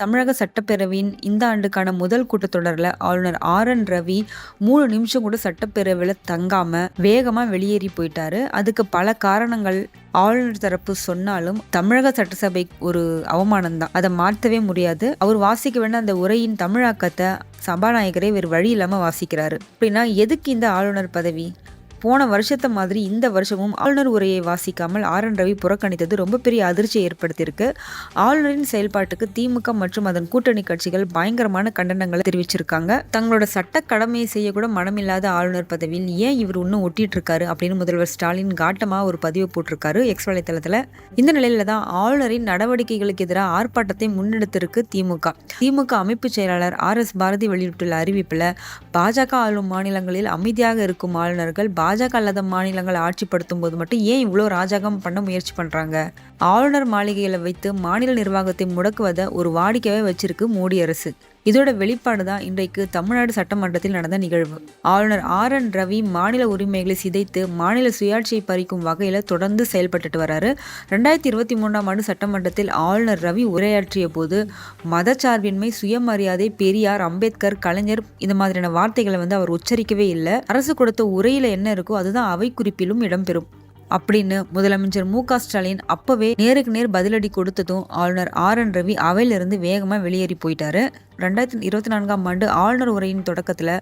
தமிழக சட்டப்பேரவையின் இந்த ஆண்டுக்கான முதல் கூட்டத்தொடரில் ஆளுநர் ஆர் என் ரவி மூணு நிமிஷம் கூட சட்டப்பேரவையில் தங்காம வேகமா வெளியேறி போயிட்டாரு. அதுக்கு பல காரணங்கள் ஆளுநர் தரப்பு சொன்னாலும் தமிழக சட்டசபை ஒரு அவமானம் தான். அதை மாற்றவே முடியாது. அவர் வாசிக்க வேண்டிய அந்த உரையின் தமிழாக்கத்தை சபாநாயகரே வேறு வழி இல்லாமல் வாசிக்கிறாரு. அப்படின்னா எதுக்கு இந்த ஆளுநர் பதவி? போன வருஷத்தை மாதிரி இந்த வருஷமும் ஆளுநர் உரையை வாசிக்காமல் ஆர் என் ரவி புறக்கணித்தது ரொம்ப பெரிய அதிர்ச்சியை ஏற்படுத்தியிருக்கு. ஆளுநரின் செயல்பாட்டுக்கு திமுக மற்றும் அதன் கூட்டணி கட்சிகள் பயங்கரமான கண்டனங்களை தெரிவிச்சிருக்காங்க. தங்களோட சட்ட கடமையை செய்யக்கூட மனமில்லாத ஆளுநர் பதவியில் ஏன் இவர் இன்னும் ஒட்டிட்டு இருக்காரு அப்படின்னு முதல்வர் ஸ்டாலின் காட்டமாக ஒரு பதிவு போட்டிருக்காரு எக்ஸ் வலைத்தளத்தில். இந்த நிலையில தான் ஆளுநரின் நடவடிக்கைகளுக்கு எதிராக ஆர்ப்பாட்டத்தை முன்னெடுத்திருக்கு திமுக. திமுக அமைப்பு செயலாளர் ஆர் எஸ் பாரதி வெளியிட்டுள்ள அறிவிப்பில் பாஜக ஆளும் மாநிலங்களில் அமைதியாக இருக்கும் ஆளுநர்கள் பாஜக அல்லாத மாநிலங்கள் ஆட்சிப்படுத்தும் போது மட்டும் ஏன் இவ்வளோ ராஜாகம் பண்ண முயற்சி பண்ணுறாங்க ஆளுநர் மாளிகையில் வைத்து மாநில நிர்வாகத்தை முடக்குவதை ஒரு வாடிக்கையாகவே வச்சிருக்கு மோடி அரசு. இதோட வெளிப்பாடு தான் இன்றைக்கு தமிழ்நாடு சட்டமன்றத்தில் நடந்த நிகழ்வு. ஆளுநர் ஆர். என். ரவி மாநில உரிமைகளை சிதைத்து மாநில சுயாட்சியை பறிக்கும் வகையில் தொடர்ந்து செயல்பட்டு வராரு. ரெண்டாயிரத்தி இருபத்தி மூன்றாம் ஆண்டு சட்டமன்றத்தில் ஆளுநர் ரவி உரையாற்றிய போது மதச்சார்பின்மை சுயமரியாதை பெரியார் அம்பேத்கர் கலைஞர் இந்த மாதிரியான வார்த்தைகளை வந்து அவர் உச்சரிக்கவே இல்லை. அரசு கொடுத்த உரையில என்ன இருக்கோ அதுதான் அவை குறிப்பிலும் இடம்பெறும். அப்படின்னு முதலமைச்சர் மு ஸ்டாலின் அப்பவே நேருக்கு நேர் பதிலடி கொடுத்ததும் ஆளுநர் ஆர் என் ரவி அவையிலிருந்து வேகமாக வெளியேறி போயிட்டாரு. ரெண்டாயிரத்தி இருபத்தி நான்காம் ஆண்டு ஆளுநர் உரையின் தொடக்கத்தில்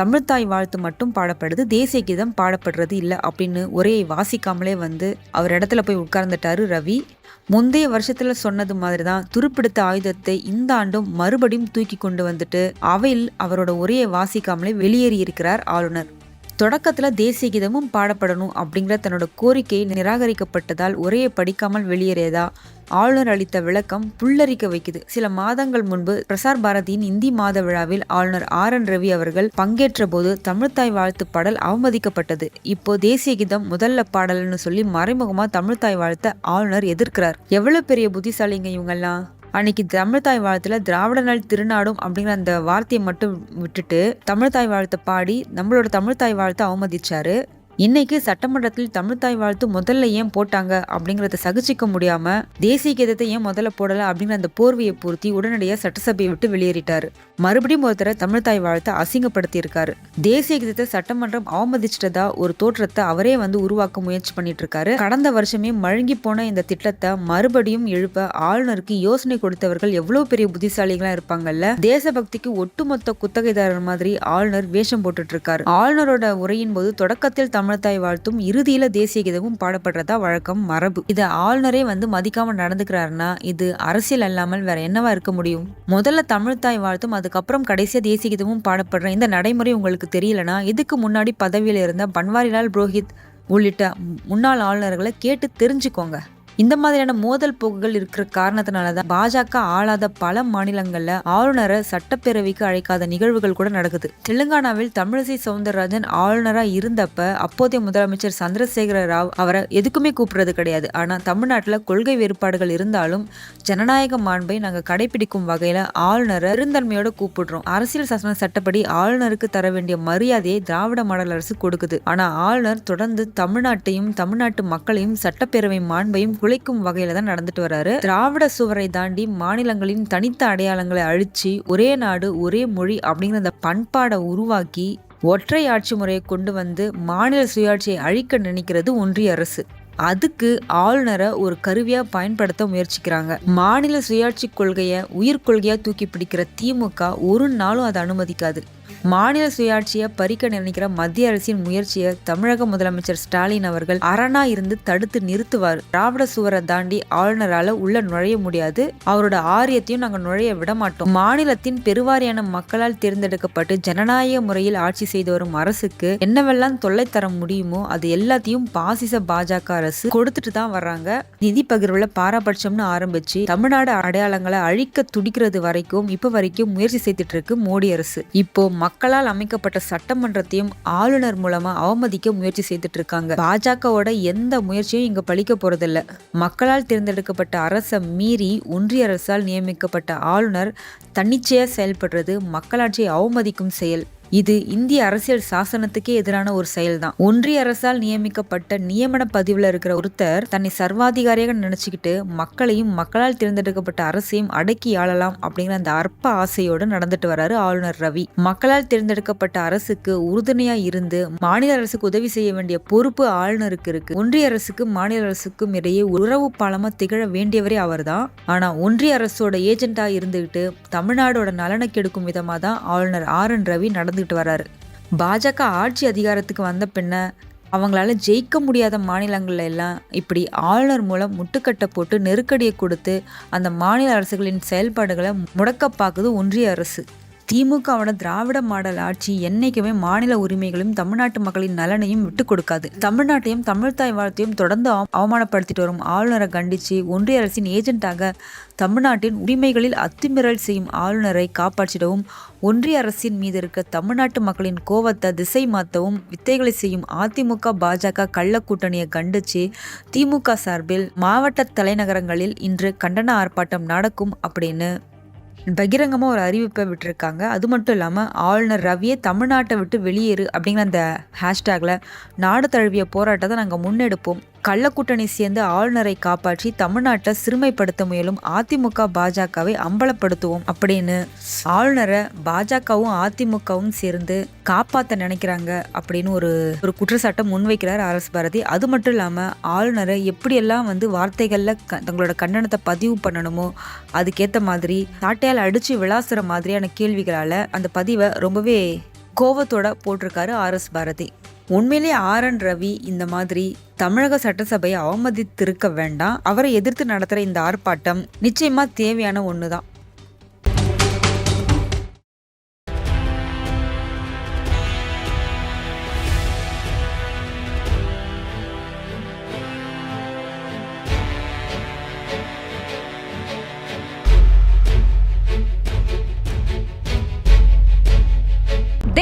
தமிழ்த்தாய் வாழ்த்து மட்டும் பாடப்படுது தேசிய கீதம் பாடப்படுறது இல்லை அப்படின்னு உரையை வாசிக்காமலே வந்து அவர் இடத்துல போய் உட்கார்ந்துட்டாரு ரவி. முந்தைய வருஷத்தில் சொன்னது மாதிரி தான் துருப்பிடித்த ஆயுதத்தை இந்த ஆண்டும் மறுபடியும் தூக்கி கொண்டு வந்துட்டு அவையில் அவரோட உரையை வாசிக்காமலே வெளியேறி இருக்கிறார் ஆளுநர். தொடக்கத்தில் தேசிய கீதமும் பாடப்படணும் அப்படிங்கிற தன்னோட கோரிக்கை நிராகரிக்கப்பட்டதால் உரையை படிக்காமல் வெளியேறியதா? ஆளுநர் அளித்த விளக்கம் புல்லரிக்க வைக்குது. சில மாதங்கள் முன்பு பிரசார் பாரதியின் இந்தி மாத விழாவில் ஆளுநர் ஆர் என் ரவி அவர்கள் பங்கேற்ற போது தமிழ்தாய் வாழ்த்து பாடல் அவமதிக்கப்பட்டது. இப்போ தேசிய கீதம் முதல்ல பாடல்னு சொல்லி மறைமுகமா தமிழ்தாய் வாழ்த்த ஆளுநர் எதிர்க்கிறார். எவ்வளவு பெரிய புத்திசாலிங்க இவங்கெல்லாம்? அன்னைக்கு தமிழ்தாய் வாழ்த்துல திராவிட நாள் திருநாடும் அப்படிங்கிற அந்த வார்த்தையை மட்டும் விட்டுட்டு தமிழ்தாய் வாழ்த்தை பாடி நம்மளோட தமிழ்தாய் வாழ்த்தை அவமதிச்சாரு. இன்னைக்கு சட்டமன்றத்தில் தமிழ்தாய் வாழ்த்து முதல்ல ஏன் போட்டாங்க அப்படிங்கறத சகிச்சிக்க முடியாம தேசிய கீதத்தை ஏன் முதல்ல போடல அப்படிங்கிற அந்த போர்வையை பூர்த்தி உடனடியாக சட்டசபையை விட்டு வெளியேறிட்டாரு. மறுபடியும் ஒருத்தர தமிழ்தாய் வாழ்த்தை அசிங்கப்படுத்தி இருக்காரு தேசிய கீதத்தை சட்டமன்றம் அவமதிச்சிட்டதா ஒரு தோற்றத்தை அவரே வந்து உருவாக்க முயற்சி பண்ணிட்டு இருக்காரு கடந்த வருஷமே மழுங்கி போன இந்த திட்டத்தை மறுபடியும் எழுப்ப ஆளுநருக்கு யோசனை கொடுத்தவர்கள் எவ்வளவு பெரிய புத்திசாலிகளா இருப்பாங்கல்ல? தேசபக்திக்கு ஒட்டுமொத்த குத்தகைதாரர் மாதிரி ஆளுநர் வேஷம் போட்டுட்டு இருக்காரு ஆளுநரோட உரையின் போது தொடக்கத்தில் தமிழ் தமிழ்தாய் வாழ்த்தும். இறுதியில தேசிய கீதமும் பாடப்படுறதா வழக்கம் மரபு. இதை ஆளுநரே வந்து மதிக்காம நடந்துக்கிறாருன்னா இது அரசியல் அல்லாமல் வேற என்னவா இருக்க முடியும்? முதல்ல தமிழ்தாய் வாழ்த்தும் அதுக்கப்புறம் கடைசியா தேசிய கீதமும் பாடப்படுற இந்த நடைமுறை உங்களுக்கு தெரியலனா இதுக்கு முன்னாடி பதவியில் இருந்த பன்வாரிலால் புரோஹித் உள்ளிட்ட முன்னாள் ஆளுநர்களை கேட்டு தெரிஞ்சுக்கோங்க. இந்த மாதிரியான மோதல் போக்குகள் இருக்கிற காரணத்தினால தான் பாஜக ஆளாத பல மாநிலங்கள்ல ஆளுநரை சட்டப்பேரவைக்கு அழைக்காத நிகழ்வுகள் கூட நடக்குது. தெலுங்கானாவில் தமிழிசை சவுந்தரராஜன் ஆளுநரா இருந்தப்ப அப்போதைய முதலமைச்சர் சந்திரசேகர ராவ் அவரை எதுக்குமே கூப்பிடுறது கிடையாது. ஆனா தமிழ்நாட்டுல கொள்கை வேறுபாடுகள் இருந்தாலும் ஜனநாயக மாண்பை நாங்க கடைபிடிக்கும் வகையில ஆளுநரை பெருந்தன்மையோட கூப்பிடுறோம். அரசியல் சாசன சட்டப்படி ஆளுநருக்கு தர வேண்டிய மரியாதையை திராவிட மாடல் அரசு கொடுக்குது. ஆனா ஆளுநர் தொடர்ந்து தமிழ்நாட்டையும் தமிழ்நாட்டு மக்களையும் சட்டப்பேரவை மாண்பையும் உழைக்கும் வகையில தான் நடந்துட்டு வராரு. திராவிட சுவரை தாண்டி மாநிலங்களின் தனித்த அடையாளங்களை அழிச்சு ஒரே நாடு ஒரே மொழி அப்படிங்கிற அந்த பண்பாடை உருவாக்கி ஒற்றை ஆட்சி முறையை கொண்டு வந்து மாநில சுயாட்சியை அழிக்க நினைக்கிறது ஒன்றிய அரசு. அதுக்கு ஆளுநரை ஒரு கருவியாக பயன்படுத்த முயற்சிக்கிறாங்க. மாநில சுயாட்சி கொள்கையை உயிர் கொள்கையாக தூக்கி பிடிக்கிற திமுக ஒரு நாளும் அதை அனுமதிக்காது. மாநில சுயாட்சியை பறிக்க நினைக்கிற மத்திய அரசின் முயற்சியை தமிழக முதலமைச்சர் ஸ்டாலின் அவர்கள் அரணா இருந்து தடுத்து நிறுத்துவார். திராவிட சுவரை தாண்டி ஆளுநரால உள்ள நுழைய முடியாது. அவரோட ஆரியத்தையும் நாங்க நுழைய விட மாட்டோம். மாநிலத்தின் பெருவாரியான மக்களால் தேர்ந்தெடுக்கப்பட்டு ஜனநாயக முறையில் ஆட்சி செய்து வரும் அரசுக்கு என்னவெல்லாம் தொல்லை தர முடியுமோ அது எல்லாத்தையும் பாசிச பாஜக அரசு கொடுத்துட்டு தான் வர்றாங்க. நிதி பகிர்வுல பாரபட்சம்னு ஆரம்பிச்சு தமிழ்நாடு அடையாளங்களை அழிக்க துடிக்கிறது வரைக்கும் இப்ப வரைக்கும் முயற்சி செய்துட்டு இருக்கு மோடி அரசு. இப்போ மக்களால் அமைக்கப்பட்ட சட்டமன்றத்தையும் ஆளுநர் மூலமா அவமதிக்க முயற்சி செய்துட்டு இருக்காங்க. பாஜகவோட எந்த முயற்சியும் இங்க பழிக்க போறதில்ல. மக்களால் தேர்ந்தெடுக்கப்பட்ட அரசை மீறி ஒன்றிய அரசால் நியமிக்கப்பட்ட ஆளுநர் தன்னிச்சையா செயல்படுறது மக்களாட்சியை அவமதிக்கும் செயல். இது இந்திய அரசியல் சாசனத்துக்கே எதிரான ஒரு செயல்தான். ஒன்றிய அரசால் நியமிக்கப்பட்ட நியமன பதிவில் இருக்கிற ஒருத்தர் தன்னை சர்வாதிகாரியாக நினைச்சுக்கிட்டு மக்களையும் மக்களால் தேர்ந்தெடுக்கப்பட்ட அரசையும் அடக்கி ஆளலாம் அப்படிங்கிற அந்த அற்ப ஆசையோடு நடந்துட்டு வராரு ஆளுநர் ரவி. மக்களால் தேர்ந்தெடுக்கப்பட்ட அரசுக்கு உறுதுணையா இருந்து மாநில அரசுக்கு உதவி செய்ய வேண்டிய பொறுப்பு ஆளுநருக்கு இருக்கு. ஒன்றிய அரசுக்கும் மாநில அரசுக்கும் இடையே உறவு பாலமா திகழ வேண்டியவரே அவர்தான். ஆனா ஒன்றிய அரசோட ஏஜென்டா இருந்துகிட்டு தமிழ்நாடோட நலனை கெடுக்கும் விதமா தான் ஆளுநர் ஆர் என் ரவி நடந்துகிட்டு வராரு. பாஜக ஆட்சி அதிகாரத்துக்கு வந்த பின்ன அவங்களால ஜெயிக்க முடியாத மாநிலங்கள்ல எல்லாம் இப்படி ஆளுநர் மூலம் முட்டுக்கட்டை போட்டு நெருக்கடியை கொடுத்து அந்த மாநில அரசுகளின் செயல்பாடுகளை முடக்க பார்க்குது ஒன்றிய அரசு. திமுகவோட திராவிட மாடல் ஆட்சி என்னைக்குமே மாநில உரிமைகளையும் தமிழ்நாட்டு மக்களின் நலனையும் விட்டு கொடுக்காது. தமிழ்நாட்டையும் தமிழ்தாய் வாழ்த்தையும் தொடர்ந்து அவமானப்படுத்திட்டு வரும் ஆளுநரை கண்டிச்சு ஒன்றிய அரசின் ஏஜென்ட்டாக தமிழ்நாட்டின் உரிமைகளில் அத்துமீறல் செய்யும் ஆளுநரை காப்பாற்றிடவும் ஒன்றிய அரசின் மீது இருக்க தமிழ்நாட்டு மக்களின் கோவத்தை திசை மாற்றவும் வித்தைகளை செய்யும் அதிமுக பாஜக கள்ள கூட்டணியை கண்டிச்சு திமுக சார்பில் மாவட்ட தலைநகரங்களில் இன்று கண்டன ஆர்ப்பாட்டம் நடக்கும் அப்படின்னு பகிரங்கமாக ஒரு அறிவிப்பை விட்டுருக்காங்க. அது மட்டும் இல்லாமல் ஆளுநர் ரவியே தமிழ்நாட்டை விட்டு வெளியேறு அப்படிங்கிற அந்த ஹேஷ்டேக்கில் நாடு தழுவிய போராட்டத்தை நாங்கள் முன்னெடுப்போம். கள்ளக்கூட்டணி சேர்ந்து ஆளுநரை காப்பாற்றி தமிழ்நாட்டை சிறுமைப்படுத்த முயலும் அதிமுக பாஜகவை அம்பலப்படுத்துவோம் அப்படின்னு. ஆளுநரை பாஜகவும் அதிமுகவும் சேர்ந்து காப்பாற்ற நினைக்கிறாங்க அப்படின்னு ஒரு ஒரு குற்றச்சாட்டை முன்வைக்கிறார் அரசு பாரதி. அது மட்டும் இல்லாமல் ஆளுநரை எப்படியெல்லாம் வந்து வார்த்தைகளில் க தங்களோட கண்டனத்தை பதிவு பண்ணணுமோ அதுக்கேற்ற மாதிரி சாட்டையால் அடித்து விளாசுற மாதிரியான கேள்விகளால் அந்த பதிவை ரொம்பவே கோவத்தோட போட்டிருக்காரு ஆர் எஸ் பாரதி. உண்மையிலே ஆர் என் ரவி இந்த மாதிரி தமிழக சட்டசபையை அவமதித்திருக்க வேண்டாம். அவரை எதிர்த்து நடத்துகிற இந்த ஆர்ப்பாட்டம் நிச்சயமா தேவையான ஒன்று தான்